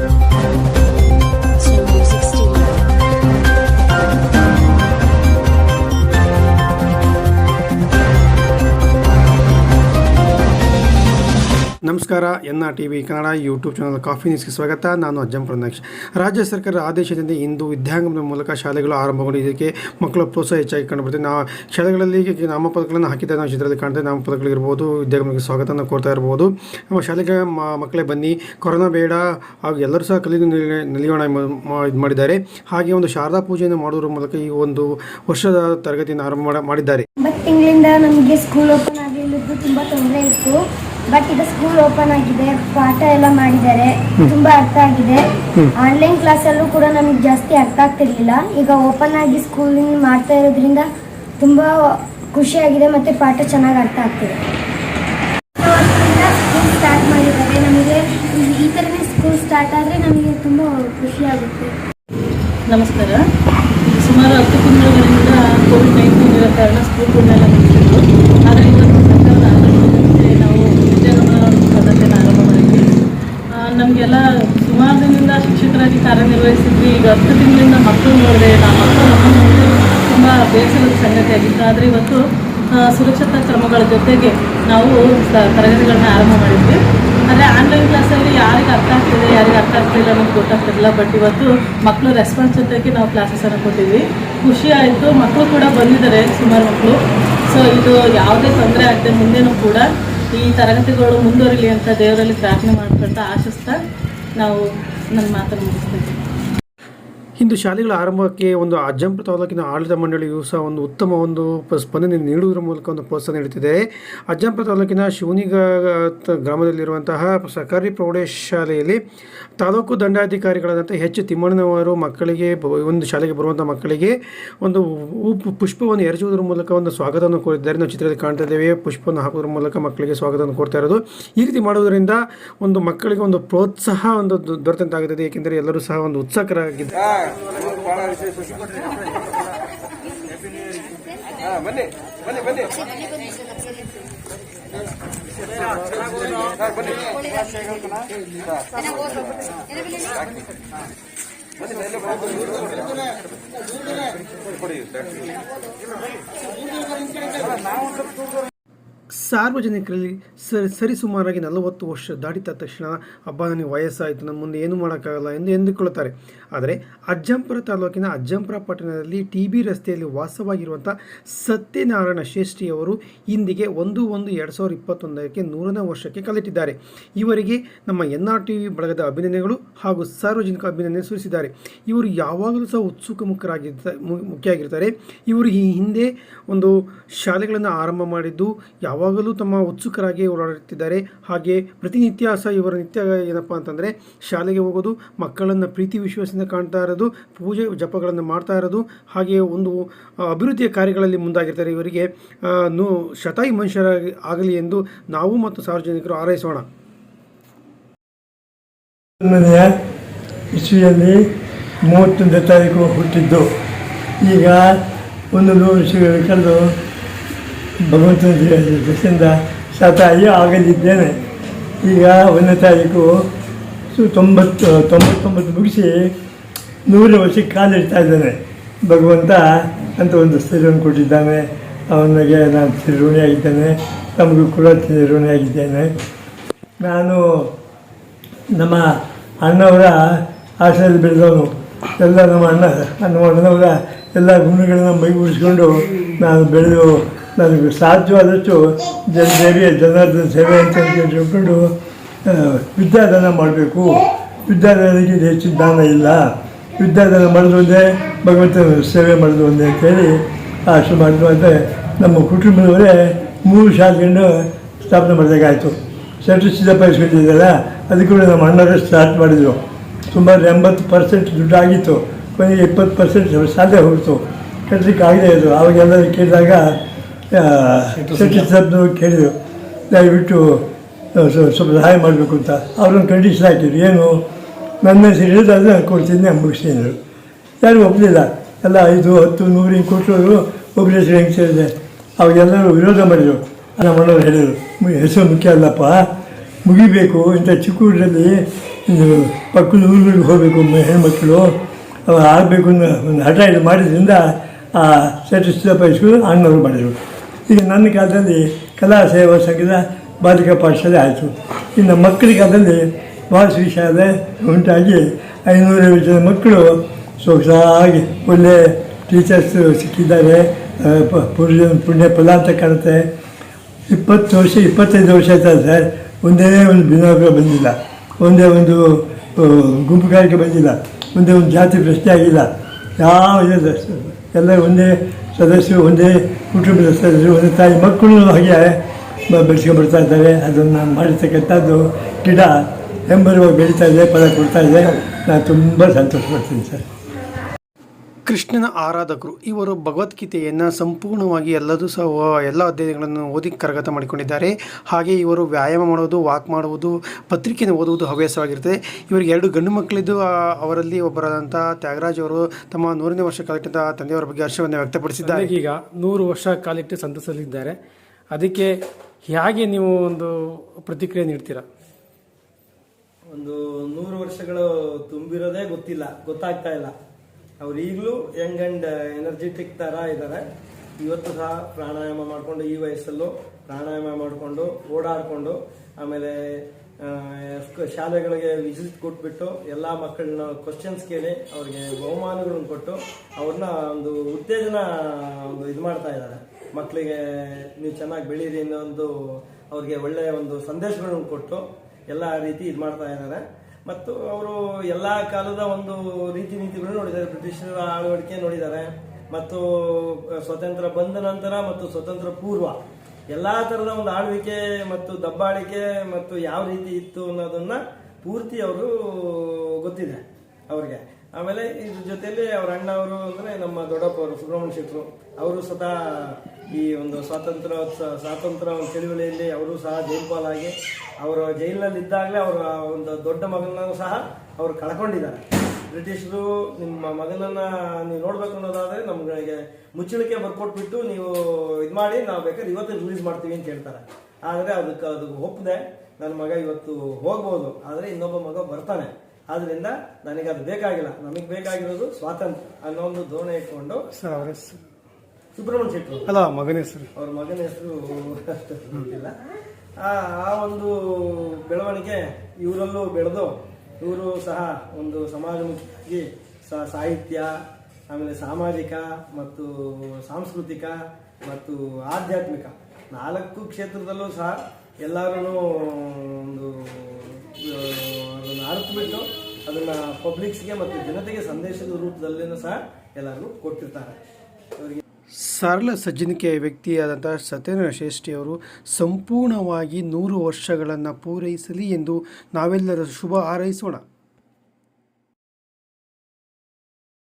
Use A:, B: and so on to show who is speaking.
A: Thank you.
B: ನಮಸ್ಕಾರ N R T V Kannada YouTube channel coffee ನ್ಯೂಸ್ಗೆ ಸ್ವಾಗತ. ನಾನು ಅಜ್ಜಂ ಪ್ರನಾಕ್ಷ್ ರಾಜ್ಯ ಸರ್ಕಾರದ ಆದೇಶದಿಂದ ಇಂದು ವಿದ್ಯಾಂಗಮದ ಮೂಲಕ ಶಾಲೆಗಳು ಆರಂಭಗೊಂಡು ಇದಕ್ಕೆ ಮಕ್ಕಳ ಪ್ರೋತ್ಸಾಹ ಹೆಚ್ಚಾಗಿ ಕಂಡುಬರುತ್ತೆ ನಾವು ಶಾಲೆಗಳಲ್ಲಿ ನಾಮಪದಗಳನ್ನು ಹಾಕಿದ್ದ ನಾವು ಚಿತ್ರದಲ್ಲಿ ಕಾಣ್ತೇವೆ. ನಾಮಪದಗಳಿರ್ಬೋದು ವಿದ್ಯಾಗಮಕ್ಕೆ ಸ್ವಾಗತವನ್ನು ಕೋರ್ತಾ ಇರ್ಬೋದು. ನಮ್ಮ ಶಾಲೆಗೆ ಮಕ್ಕಳೇ ಬನ್ನಿ. ಕೊರೋನಾ ಬೇಡ ಹಾಗೂ ಎಲ್ಲರೂ ಸಹ ಕಲಿದು ನಿಲ್- ನಿಲ್ಲಿಯೋಣ ಎಂಬ ಮಾ- ಇದು ಮಾಡಿದ್ದಾರೆ. ಹಾಗೆ ಒಂದು ಶಾರದಾ ಪೂಜೆಯನ್ನು ಮಾಡುವುದರ ಮೂಲಕ ಈ ಒಂದು ವರ್ಷದ ತರಗತಿಯನ್ನು ಆರಂಭ ಮಾಡ- ಮಾಡಿದ್ದಾರೆ.
C: ತಿಂಗಳಿಂದ ನಮಗೆ ಸ್ಕೂಲ್ ಓಪನ್ ಆಗಲಿಲ್ಲ ತುಂಬ ತೊಂದರೆ ಇತ್ತು. ಬಟ್ ಈಗ ಸ್ಕೂಲ್ ಓಪನ್ ಆಗಿದೆ. ಪಾಠ ಎಲ್ಲ ಮಾಡಿದ್ದಾರೆ. ತುಂಬಾ ಅರ್ಥ ಆಗಿದೆ. ಆನ್ಲೈನ್ ಕ್ಲಾಸ್ ಅಲ್ಲೂ ಕೂಡ ನಮಗೆ ಜಾಸ್ತಿ ಅರ್ಥ ಆಗ್ತಿರ್ಲಿಲ್ಲ. ಈಗ ಓಪನ್ ಆಗಿ ಸ್ಕೂಲಿಂಗ್ ಮಾಡ್ತಾ ಇರೋದ್ರಿಂದ ತುಂಬ ಖುಷಿಯಾಗಿದೆ ಮತ್ತೆ ಪಾಠ ಚೆನ್ನಾಗಿ ಅರ್ಥ ಆಗ್ತಿದೆ. ಸ್ಕೂಲ್ ಸ್ಟಾರ್ಟ್ ಮಾಡಿದ್ದಾರೆ. ನಮಗೆ ಈ- ತರನೇ ಥರನೇ ಸ್ಕೂಲ್ ಸ್ಟಾರ್ಟ್ ಆದ್ರೆ ನಮಗೆ ತುಂಬ ಖುಷಿಯಾಗುತ್ತೆ
D: ನಮಸ್ಕಾರ. ಸುಮಾರು ಹತ್ತು ತಿಂಗಳುಗಳಿಂದ ಕೋವಿಡ್ ನೈನ್ಟೀನ್ ಇರೋ ಕಾರಣ ಸ್ಕೂಲ್ಗಳನ್ನೆಲ್ಲ ಮುಗಿಸಿದ್ರು ಆದರೆ ಇವತ್ತು ಸರ್ಕಾರದ ಆದೇಶದಂತೆ ನಾವು ವಿದ್ಯಾಗಮನ ಪದ್ಧತಿಯನ್ನು ಆರಂಭ ಮಾಡಿದ್ವಿ ಆ, ನಮಗೆಲ್ಲ ಸುಮಾರು ದಿನದಿಂದ ಶಿಕ್ಷಕರಾಗಿ ಕಾರ್ಯನಿರ್ವಹಿಸಿದ್ವಿ. ಈಗ ಹತ್ತು ತಿಂಗಳಿಂದ ಮಕ್ಕಳು ನೋಡಿದೆ. ನಾವು ಮಕ್ಕಳು ನಮ್ಮನ್ನು ನೋಡಿ ತುಂಬ ಬೇಸರದ ಸಂಗತಿ ಆಗಿತ್ತು. ಆದರೆ ಇವತ್ತು ಸುರಕ್ಷತಾ ಕ್ರಮಗಳ ಜೊತೆಗೆ ನಾವು ತರಗತಿಗಳನ್ನ ಆರಂಭ ಮಾಡಿದ್ವಿ. ಆದರೆ ಆನ್ಲೈನ್ ಕ್ಲಾಸಲ್ಲಿ ಯಾರಿಗೆ ಅರ್ಥ ಆಗ್ತಿದೆ, ಯಾರಿಗೆ ಅರ್ಥ ಆಗ್ತಿಲ್ಲ ಅನ್ನೋದು ಗೊತ್ತಾಗ್ತಿರಲಿಲ್ಲ. ಬಟ್ ಇವತ್ತು ಮಕ್ಕಳು ರೆಸ್ಪಾನ್ಸ್ ಜೊತೆಗೆ ನಾವು ಕ್ಲಾಸಸನ್ನು ಕೊಟ್ಟಿದ್ವಿ. ಖುಷಿ ಆಯಿತು. ಮಕ್ಕಳು ಕೂಡ ಬಂದಿದ್ದಾರೆ, ಸುಮಾರು ಮಕ್ಕಳು. ಸೊ ಇದು ಯಾವುದೇ ತೊಂದರೆ ಆಗದೆ ಮುಂದೆನೂ ಕೂಡ ಈ ತರಗತಿಗಳು ಮುಂದುವರಿಲಿ ಅಂತ ದೇವರಲ್ಲಿ ಪ್ರಾರ್ಥನೆ ಮಾಡ್ಕೊಳ್ತಾ ಆಶಿಸ್ತಾ ನಾವು ನನ್ನ ಮಾತನ್ನು ಮುಗಿಸ್ತೀವಿ
B: ಇಂದು ಶಾಲೆಗಳ ಆರಂಭಕ್ಕೆ ಒಂದು ಅಜ್ಜಂಪುರ ತಾಲೂಕಿನ ಆಡಳಿತ ಮಂಡಳಿಯು ಸಹ ಒಂದು ಉತ್ತಮ ಒಂದು ಸ್ಪಂದನೆ ನೀಡುವುದರ ಮೂಲಕ ಒಂದು ಪ್ರೋತ್ಸಾಹ ನೀಡುತ್ತಿದೆ. ಅಜ್ಜಂಪುರ ತಾಲೂಕಿನ ಶಿವನಿಗ ಗ್ರಾಮದಲ್ಲಿರುವಂತಹ ಸರ್ಕಾರಿ ಪ್ರೌಢಶಾಲೆಯಲ್ಲಿ ತಾಲೂಕು ದಂಡಾಧಿಕಾರಿಗಳಾದಂಥ ಹೆಚ್ ತಿಮ್ಮಣ್ಣನವರು ಮಕ್ಕಳಿಗೆ ಒಂದು ಶಾಲೆಗೆ ಬರುವಂಥ ಮಕ್ಕಳಿಗೆ ಒಂದು ಪುಷ್ಪವನ್ನು ಎರಚುವುದರ ಮೂಲಕ ಒಂದು ಸ್ವಾಗತವನ್ನು ಕೋರಿದ್ದಾರೆ. ನಾವು ಚಿತ್ರದಲ್ಲಿ ಕಾಣ್ತಾ ಇದ್ದೇವೆ. ಪುಷ್ಪವನ್ನು ಹಾಕುವುದರ ಮೂಲಕ ಮಕ್ಕಳಿಗೆ ಸ್ವಾಗತವನ್ನು ಕೊಡ್ತಾ ಇರೋದು. ಈ ರೀತಿ ಮಾಡುವುದರಿಂದ ಒಂದು ಮಕ್ಕಳಿಗೆ ಒಂದು ಪ್ರೋತ್ಸಾಹ ಒಂದು ದೊರೆತಂತಾಗುತ್ತದೆ. ಏಕೆಂದರೆ ಎಲ್ಲರೂ ಸಹ ಒಂದು ಉತ್ಸುಕರಾಗಿದ್ದಾರೆ ಭಾಳ ವಿಶೇಷ ಬನ್ನಿ ಬನ್ನಿ ಬನ್ನಿ ಬನ್ನಿ ಬನ್ನಿ ಕೊಡಿ ಸಾರ್ವಜನಿಕರಲ್ಲಿ ಸರಿ ಸರಿಸುಮಾರಾಗಿ ನಲವತ್ತು ವರ್ಷ ದಾಟಿದ ತಕ್ಷಣ ಹಬ್ಬ ನನಗೆ ವಯಸ್ಸಾಯಿತು. ನಮ್ಮ ಮುಂದೆ ಏನು ಮಾಡೋಕ್ಕಾಗಲ್ಲ ಎಂದು ಎಂದುಕೊಳ್ಳುತ್ತಾರೆ. ಆದರೆ ಅಜ್ಜಂಪುರ ತಾಲೂಕಿನ ಅಜ್ಜಂಪುರ ಪಟ್ಟಣದಲ್ಲಿ ಟಿ ಬಿ ರಸ್ತೆಯಲ್ಲಿ ವಾಸವಾಗಿರುವಂಥ ಸತ್ಯನಾರಾಯಣ ಶ್ರೇಷ್ಠಿಯವರು ಇಂದಿಗೆ ಒಂದು ಒಂದು ಎರಡು ಸಾವಿರದ ಇಪ್ಪತ್ತೊಂದಕ್ಕೆ ನೂರನೇ ವರ್ಷಕ್ಕೆ ಕಲಿತಿದ್ದಾರೆ. ಇವರಿಗೆ ನಮ್ಮ ಎನ್ ಆರ್ ಟಿ ವಿ ಬಳಗದ ಅಭಿನಂದನೆಗಳು ಹಾಗೂ ಸಾರ್ವಜನಿಕ ಅಭಿನಂದನೆ ಸೂಚಿಸಿದ್ದಾರೆ. ಇವರು ಯಾವಾಗಲೂ ಸಹ ಉತ್ಸುಕ ಮುಖರಾಗಿರ್ತ ಮುಖ್ಯ ಆಗಿರ್ತಾರೆ ಇವರು ಈ ಹಿಂದೆ ಒಂದು ಶಾಲೆಗಳನ್ನು ಆರಂಭ ಮಾಡಿದ್ದು ಯಾವಾಗಲೂ ತಮ್ಮ ಉತ್ಸುಕರಾಗಿ ಓಡಾಡುತ್ತಿದ್ದಾರೆ. ಹಾಗೆ ಪ್ರತಿನಿತ್ಯ ಸಹ ಇವರ ನಿತ್ಯ ಏನಪ್ಪ ಅಂತಂದರೆ ಶಾಲೆಗೆ ಹೋಗೋದು, ಮಕ್ಕಳನ್ನು ಪ್ರೀತಿ ವಿಶ್ವಾಸದಿಂದ ಕಾಣ್ತಾ ಇರೋದು, ಪೂಜೆ ಜಪಗಳನ್ನು ಮಾಡ್ತಾ ಇರೋದು, ಹಾಗೆ ಒಂದು ಅಭಿವೃದ್ಧಿಯ ಕಾರ್ಯಗಳಲ್ಲಿ ಮುಂದಾಗಿರ್ತಾರೆ ಇವರಿಗೆ. ನೂ, ಶತಾಯಿ ಮನುಷ್ಯರಾಗಿ ಆಗಲಿ ಎಂದು ನಾವು ಮತ್ತು ಸಾರ್ವಜನಿಕರು
E: ಹನ್ನೊಂದನೆಯ ಇಸ್ವಿಯಲ್ಲಿ ಮೂವತ್ತೊಂದು ತಾರೀಕು ಹುಟ್ಟಿದ್ದು. ಈಗ ಒಂದು ನೂರು ವರ್ಷಗಳು ಕಳೆದು ಭಗವಂತನ ದೃಷ್ಟಿಯಿಂದ ಸತಾಯಿ ಆಗಲಿದ್ದೇನೆ. ಈಗ ಒಂದನೇ ತಾರೀಕು ಸು ತೊಂಬತ್ತು, ತೊಂಬತ್ತೊಂಬತ್ತು ಮುಗಿಸಿ ನೂರು ವರ್ಷಕ್ಕೆ ಕಾಲಿಡ್ತಾ ಇದ್ದಾನೆ. ಭಗವಂತ ಅಂತ ಒಂದು ಸ್ಥಿರವನ್ನು ಕೊಟ್ಟಿದ್ದಾನೆ. ಅವನಿಗೆ ನಾನು ಋಣಿಯಾಗಿದ್ದೇನೆ. ತಮಗೂ ಕೂಡ ಋಣಿಯಾಗಿದ್ದೇನೆ. ನಾನು ನಮ್ಮ ಅಣ್ಣವರ ಆಶ್ರಯದಲ್ಲಿ ಬೆಳೆದವನು. ಎಲ್ಲ ನಮ್ಮ ಅಣ್ಣ, ನಮ್ಮ ಅಣ್ಣವರ ಎಲ್ಲ ಗುಣಗಳನ್ನು ಮೈಗೂಡಿಸ್ಕೊಂಡು ನಾನು ಬೆಳೆದು ನನಗೆ ಸಾಧ್ಯವಾದಷ್ಟು ಜನ ಸೇವೆ ಜನಾರ್ದನ ಸೇವೆ ಅಂತ ತಿಳ್ಕೊಂಡು ಆ, ವಿದ್ಯಾದಾನ ಮಾಡಬೇಕು. ವಿದ್ಯಾದಾನಕ್ಕೆ ಇದು ಹೆಚ್ಚು ದಾನ ಇಲ್ಲ. ವಿದ್ಯಾದಾನ ಮಾಡಿದ ಒಂದೇ ಭಗವಂತನ ಸೇವೆ ಮಾಡಿದ ಒಂದೇ ಅಂತೇಳಿ ಆಶ್ರಮ ಮಾಡಿದ್ರು. ಅಂದರೆ ನಮ್ಮ ಕುಟುಂಬದವರೇ ಮೂರು ಶಾಲೆಗಳನ್ನು ಸ್ಥಾಪನೆ ಮಾಡಿದಾಗಾಯಿತು ಸೆಂಟ್ರ್ ಸಿದ್ದಪ್ಪ ಇಸ್ಕೊಂಡಿದ್ದಲ್ಲ ಅದಕ್ಕೂ ನಮ್ಮ ಅಣ್ಣರು ಸ್ಟಾರ್ಟ್ ಮಾಡಿದರು. ಸುಮಾರು ಎಂಬತ್ತು ಪರ್ಸೆಂಟ್ ದುಡ್ಡು ಆಗಿತ್ತು. ಕೊನೆಗೆ ಇಪ್ಪತ್ತು ಪರ್ಸೆಂಟ್ ಸಾಧ್ಯ ಹೋಗ್ತು ಕಟ್ಟಲಿಕ್ಕೆ ಆಗದೇ ಇದು ಅವಾಗೆಲ್ಲರೂ ಕೇಳಿದಾಗ ಸಿದ್ದಪ್ಪನವ್ರು ಕೇಳಿದರು ದಯವಿಟ್ಟು ಸ್ವಲ್ಪ ಸಹಾಯ ಮಾಡಬೇಕು ಅಂತ. ಅವ್ರನ್ನ ಕಂಡೀಷನ್ ಹಾಕಿದ್ರು. ಏನು? ನನ್ನ ಹೆಸರು ಹೇಳಿದ್ರೆ ಅದನ್ನ ಕೊಡ್ತೀನಿ ನಾನು ಮುಗಿಸ್ತೀನಿ ಯಾರು ಒಪ್ಪಲಿಲ್ಲ ಎಲ್ಲ ಐದು ಹತ್ತು ನೂರು ಹಿಂಗೆ ಕೊಟ್ಟರು ಒಬ್ಬರ ಹೆಸರು ಹೆಂಗೆ ಸೇರಿದೆ ಅವಾಗೆಲ್ಲರೂ ವಿರೋಧ ಮಾಡಿದರು. ನಮ್ಮ ಮನೆಯವ್ರು ಹೇಳಿದರು ಹೆಸರು ಮುಖ್ಯ ಅಲ್ಲಪ್ಪ. ಮುಗಿಬೇಕು. ಇಂಥ ಚಿಕ್ಕ ಊರಲ್ಲಿ ಇದು ಪಕ್ಕದ ಊರುಗಳಿಗೆ ಹೋಗಬೇಕು ಹೆಣ್ಮಕ್ಳು. ಆಗಬೇಕು ಅನ್ನೋ ಒಂದು ಹಠ ಇದು ಮಾಡಿದ್ರಿಂದ ಆ ಸೆಟಿಸ್ಟಪ್ ಹೈಸ್ಕೂಲ್ ಅಣ್ಣವರು ಮಾಡಿದರು. ಈಗ ನನ್ನ ಕಾಲದಲ್ಲಿ ಕಲಾ ಸೇವಾ ಸಂಘದ ಬಾಲಿಕಾ ಪಾಠಶಾಲೆ ಆಯಿತು. ಇನ್ನು ಮಕ್ಕಳ ಕಾಲದಲ್ಲಿ ವಾಸವಿ ಶಾಲೆ ಉಂಟಾಗಿ ಐನೂರೈವತ್ತು ಜನ ಮಕ್ಕಳು ಸೊಗಸಾಗಿ ಒಳ್ಳೆ ಟೀಚರ್ಸ್ ಸಿಕ್ಕಿದ್ದಾರೆ. ಪುರುಷ, ಪುಣ್ಯ ಫಲ ಅಂತ ಕಾಣುತ್ತೆ. ಇಪ್ಪತ್ತು ವರ್ಷ, ಇಪ್ಪತ್ತೈದು ವರ್ಷ ಆಯ್ತಲ್ಲ ಸರ್? ಒಂದೇ ಒಂದು ಭಿನ್ನಾಭಿಪ್ರಾಯ ಬಂದಿಲ್ಲ. ಒಂದೇ ಒಂದು ಗುಂಪುಗಾರಿಕೆ ಬಂದಿಲ್ಲ. ಒಂದೇ ಒಂದು ಜಾತಿ ಪ್ರಶ್ನೆ ಆಗಿಲ್ಲ. ಯಾವ ಎಲ್ಲ ಒಂದೇ ಸದಸ್ಯರು ಒಂದೇ ಕುಟುಂಬದ ಸದಸ್ಯರು, ಒಂದೇ ತಾಯಿ, ಮಕ್ಕಳು ಹಾಗೆ ಬೆಳೆಸ್ಕೊಂಡ್ಬಿಡ್ತಾ ಇದ್ದಾರೆ. ಅದನ್ನು ಮಾಡಿರ್ತಕ್ಕಂಥದ್ದು ಗಿಡ ಎಂಬರುವ ಬೆಳೀತಾ ಇದೆ, ಫಲ ಕೊಡ್ತಾ ಇದೆ. ನಾನು ತುಂಬ ಸಂತೋಷ ಪಡ್ತೀನಿ ಸರ್.
B: ಕೃಷ್ಣನ ಆರಾಧಕರು. ಇವರು ಭಗವದ್ಗೀತೆಯನ್ನು ಸಂಪೂರ್ಣವಾಗಿ ಎಲ್ಲದೂ ಸಹ ಓ- ಎಲ್ಲ ಅಧ್ಯಯನಗಳನ್ನು ಓದಿ ಕರಗತ ಮಾಡಿಕೊಂಡಿದ್ದಾರೆ. ಹಾಗೆ ಇವರು ವ್ಯಾಯಾಮ ಮಾಡುವುದು ವಾಕ್ ಮಾಡುವುದು ಪತ್ರಿಕೆಯನ್ನು ಓದುವುದು ಹವ್ಯಾಸವಾಗಿರುತ್ತದೆ ಇವರಿಗೆ ಎರಡು ಗಂಡು ಮಕ್ಕಳಿದ್ದು ಅವರಲ್ಲಿ ಒಬ್ಬರಾದಂಥ ತ್ಯಾಗರಾಜ್ ಅವರು ತಮ್ಮ ನೂರನೇ ವರ್ಷ ಕಾಲಿಟ್ಟಿದ್ದ ತಂದೆಯವರ ಬಗ್ಗೆ ಹರ್ಷವನ್ನು ವ್ಯಕ್ತಪಡಿಸಿದ್ದಾರೆ.
F: ಈಗ ನೂರು ವರ್ಷ ಕಾಲಿಟ್ಟು ಸಂತಸಲಿದ್ದಾರೆ ಅದಕ್ಕೆ ಹೇಗೆ ನೀವು ಒಂದು ಪ್ರತಿಕ್ರಿಯೆ ನೀಡ್ತೀರಾ?
G: ಒಂದು ನೂರು ವರ್ಷಗಳು ತುಂಬಿರೋದೇ ಗೊತ್ತಿಲ್ಲ. ಗೊತ್ತಾಗ್ತಾ ಇಲ್ಲ. ಅವ್ರು ಈಗಲೂ ಯಂಗ್ ಅಂಡ್ ಎನರ್ಜೆಟಿಕ್ ತರ ಇದ್ದಾರೆ ಇವತ್ತು ಸಹ ಪ್ರಾಣಾಯಾಮ ಮಾಡಿಕೊಂಡು ಈ ವಯಸ್ಸಲ್ಲೂ ಪ್ರಾಣಾಯಾಮ ಮಾಡಿಕೊಂಡು ಓಡಾಡಿಕೊಂಡು, ಆಮೇಲೆ ಶಾಲೆಗಳಿಗೆ ವಿಸಿಟ್ ಕೊಟ್ಬಿಟ್ಟು ಎಲ್ಲ ಮಕ್ಕಳನ್ನ ಕ್ವಶನ್ಸ್ ಕೇಳಿ ಅವ್ರಿಗೆ ಬಹುಮಾನಗಳನ್ನು ಕೊಟ್ಟು ಅವ್ರನ್ನ ಒಂದು ಉತ್ತೇಜನ ಒಂದು ಇದು ಮಾಡ್ತಾ ಇದ್ದಾರೆ ಮಕ್ಕಳಿಗೆ ನೀವು ಚೆನ್ನಾಗಿ ಬೆಳೀರಿ ಅನ್ನೋ ಒಂದು ಅವ್ರಿಗೆ ಒಳ್ಳೆಯ ಒಂದು ಸಂದೇಶಗಳನ್ನು ಕೊಟ್ಟು ಎಲ್ಲ ರೀತಿ ಇದು ಮಾಡ್ತಾ ಇದ್ದಾರೆ ಮತ್ತು ಅವರು ಎಲ್ಲ ಕಾಲದ ಒಂದು ರೀತಿ ನೀತಿಗಳು ನೋಡಿದ್ದಾರೆ. ಬ್ರಿಟಿಷರ ಆಳ್ವಡಿಕೆ ನೋಡಿದ್ದಾರೆ. ಮತ್ತು ಸ್ವತಂತ್ರ ಬಂದ ನಂತರ ಮತ್ತು ಸ್ವತಂತ್ರ ಪೂರ್ವ ಎಲ್ಲಾ ತರದ ಒಂದು ಆಳ್ವಿಕೆ ಮತ್ತು ದಬ್ಬಾಳಿಕೆ ಮತ್ತು ಯಾವ ರೀತಿ ಇತ್ತು ಅನ್ನೋದನ್ನ ಪೂರ್ತಿ ಅವರು ಗೊತ್ತಿದೆ ಅವ್ರಿಗೆ. ಆಮೇಲೆ ಇದ್ರ ಜೊತೆಯಲ್ಲಿ ಅವ್ರ ಅಣ್ಣ ಅವರು ಅಂದ್ರೆ ನಮ್ಮ ದೊಡ್ಡಪ್ಪ ಅವರು, ಸುಬ್ರಹ್ಮಣ್ಯ ಶೆಟ್ಟರು ಅವರು ಸ್ವತಃ ಈ ಒಂದು ಸ್ವಾತಂತ್ರ್ಯ ಸ್ವಾತಂತ್ರ್ಯ ಚಳುವಳಿಯಲ್ಲಿ ಅವರು ಸಹ ಜೈಲ್ಪಾಲಾಗಿ, ಅವರು ಜೈಲಿನಲ್ಲಿ ಇದ್ದಾಗಲೇ ಅವರ ಒಂದು ದೊಡ್ಡ ಮಗನನ್ನು ಸಹ ಅವರು ಕಳ್ಕೊಂಡಿದ್ದಾರೆ. ಬ್ರಿಟಿಷರು ನಿಮ್ಮ ಮಗನನ್ನು ನೀವು ನೋಡ್ಬೇಕು ಅನ್ನೋದಾದರೆ ನಮಗೆ ಮುಚ್ಚಳಿಕೆ ಬರ್ಕೊಟ್ಬಿಟ್ಟು ನೀವು ಇದು ಮಾಡಿ, ನಾವು ಬೇಕಾದ್ರೆ ಇವತ್ತು ರಿಲೀಸ್ ಮಾಡ್ತೀವಿ ಅಂತ ಹೇಳ್ತಾರೆ. ಆದರೆ ಅದಕ್ಕೆ ಅದು ಒಪ್ಪದೆ ನನ್ನ ಮಗ ಇವತ್ತು ಹೋಗ್ಬೋದು, ಆದರೆ ಇನ್ನೊಬ್ಬ ಮಗ ಬರ್ತಾನೆ. ಆದ್ದರಿಂದ ನನಗೆ ಅದು ಬೇಕಾಗಿಲ್ಲ. ನಮಗೆ ಬೇಕಾಗಿರೋದು ಸ್ವಾತಂತ್ರ್ಯ ಅನ್ನೋ ಒಂದು ಧೋರಣೆ ಇಟ್ಕೊಂಡು ಸುಬ್ರಹ್ಮಣ್ಯ ಶೆಟ್ಟರು
B: ಅಲ್ಲ ಮಗನ ಹೆಸರು.
G: ಅವ್ರ ಮಗನ ಹೆಸರು ಗೊತ್ತಿಲ್ಲ. ಆ ಆ ಒಂದು ಬೆಳವಣಿಗೆ ಇವರಲ್ಲೂ ಬೆಳೆದು ಇವರು ಸಹ ಒಂದು ಸಮಾಜಮುಖಿ ಸಾಹಿತ್ಯ ಆಮೇಲೆ ಸಾಮಾಜಿಕ ಮತ್ತು ಸಾಂಸ್ಕೃತಿಕ ಮತ್ತು ಆಧ್ಯಾತ್ಮಿಕ ನಾಲ್ಕು ಕ್ಷೇತ್ರದಲ್ಲೂ ಸಹ ಎಲ್ಲರೂ ಒಂದು ಅದನ್ನು ಅರ್ಥಬಿಟ್ಟು ಅದನ್ನು ಪಬ್ಲಿಕ್ಸ್ಗೆ ಮತ್ತು ಜನತೆಗೆ ಸಂದೇಶದ ರೂಪದಲ್ಲಿನೂ ಸಹ ಎಲ್ಲರಿಗೂ ಕೊಟ್ಟಿರ್ತಾರೆ. ಅವರಿಗೆ
B: ಸರಳ ಸಜ್ಜನಿಕೆಯ ವ್ಯಕ್ತಿಯಾದಂಥ ಸತ್ಯೇಂದ್ರ ಶ್ರೇಷ್ಠಿಯವರು ಸಂಪೂರ್ಣವಾಗಿ ನೂರು ವರ್ಷಗಳನ್ನು ಪೂರೈಸಲಿ ಎಂದು ನಾವೆಲ್ಲರೂ ಶುಭ ಹಾರೈಸೋಣ.